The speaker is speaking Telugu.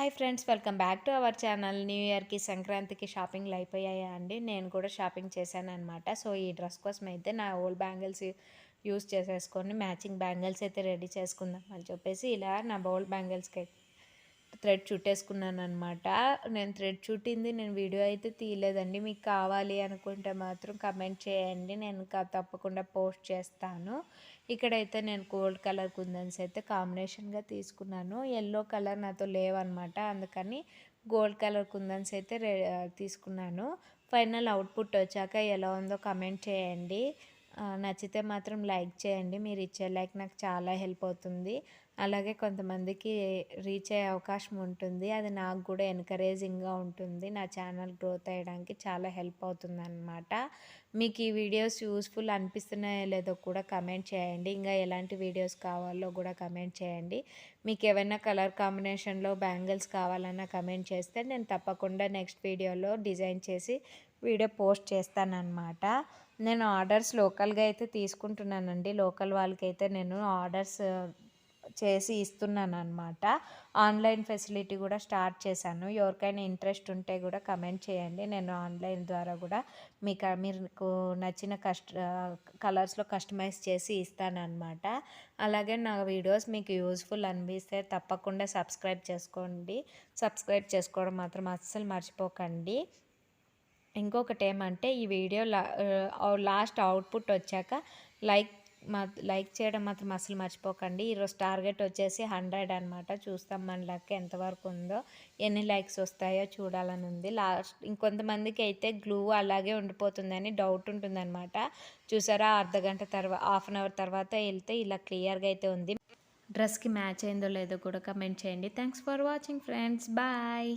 Hi friends welcome back to our channel. New ఇయర్కి సంక్రాంతికి షాపింగ్లు అయిపోయాయా అండి? నేను కూడా షాపింగ్ చేశాను అనమాట సో ఈ డ్రెస్ కోసం అయితే నా ఓల్డ్ బ్యాంగిల్స్ యూస్ చేసేసుకొని మ్యాచింగ్ బ్యాంగిల్స్ అయితే రెడీ చేసుకుందాం అని చెప్పేసి ఇలా నా ఓల్డ్ బ్యాంగిల్స్కి థ్రెడ్ చుట్టేసుకున్నాను అనమాట నేను థ్రెడ్ చుట్టింది నేను వీడియో అయితే తీయలేదండి. మీకు కావాలి అనుకుంటే మాత్రం కమెంట్ చేయండి. నేను తప్పకుండా పోస్ట్ చేస్తాను. ఇక్కడైతే నేను గోల్డ్ కలర్ కుందన్స్ అయితే కాంబినేషన్గా తీసుకున్నాను. ఎల్లో కలర్ నాతో లేవన్నమాట. అందుకని గోల్డ్ కలర్ కుందన్స్ అయితే తీసుకున్నాను. ఫైనల్ అవుట్పుట్ వచ్చాక ఎలా ఉందో కమెంట్ చేయండి. నచ్చితే మాత్రం లైక్ చేయండి. మీరు ఇచ్చే లైక్ నాకు చాలా హెల్ప్ అవుతుంది. అలాగే కొంతమందికి రీచ్ అయ్యే అవకాశం ఉంటుంది. అది నాకు కూడా ఎన్కరేజింగ్గా ఉంటుంది. నా ఛానల్ గ్రోత్ అయ్యడానికి చాలా హెల్ప్ అవుతుంది అనమాట మీకు ఈ వీడియోస్ యూస్ఫుల్ అనిపిస్తున్నాయో లేదో కూడా కమెంట్ చేయండి. ఇంకా ఎలాంటి వీడియోస్ కావాలో కూడా కమెంట్ చేయండి. మీకు ఏమైనా కలర్ కాంబినేషన్లో బ్యాంగిల్స్ కావాలన్నా కమెంట్ చేస్తే నేను తప్పకుండా నెక్స్ట్ వీడియోలో డిజైన్ చేసి వీడియో పోస్ట్ చేస్తానన్నమాట. నేను ఆర్డర్స్ లోకల్గా అయితే తీసుకుంటున్నానండి. లోకల్ వాళ్ళకైతే నేను ఆర్డర్స్ చేసి ఇస్తున్నాను అనమాట ఆన్లైన్ ఫెసిలిటీ కూడా స్టార్ట్ చేశాను. ఎవరికైనా ఇంట్రెస్ట్ ఉంటే కూడా కమెంట్ చేయండి. నేను ఆన్లైన్ ద్వారా కూడా మీకు మీకు నచ్చిన కస్ట్ కలర్స్లో కస్టమైజ్ చేసి ఇస్తానమాట అలాగే నా వీడియోస్ మీకు యూస్ఫుల్ అనిపిస్తే తప్పకుండా సబ్స్క్రైబ్ చేసుకోండి. సబ్స్క్రైబ్ చేసుకోవడం మాత్రం అస్సలు మర్చిపోకండి. ఇంకొకటి ఏమంటే ఈ వీడియో లాస్ట్ అవుట్పుట్ వచ్చాక లైక్ మా లైక్ చేయడం మాత్రం అసలు మర్చిపోకండి. ఈరోజు టార్గెట్ వచ్చేసి హండ్రెడ్ అనమాట చూస్తాం మన లక్ ఎంతవరకు ఉందో ఎన్ని లైక్స్ వస్తాయో చూడాలని ఉంది. లాస్ట్ ఇంకొంతమందికి అయితే గ్లూ అలాగే ఉండిపోతుందని డౌట్ ఉంటుందన్నమాట. చూసారా అర్ధ గంట తర్వాత హాఫ్ అన్ అవర్ తర్వాత వెళ్తే ఇలా క్లియర్గా అయితే ఉంది. డ్రెస్కి మ్యాచ్ అయిందో లేదో కూడా కమెంట్ చేయండి. Thanks for watching friends. Bye.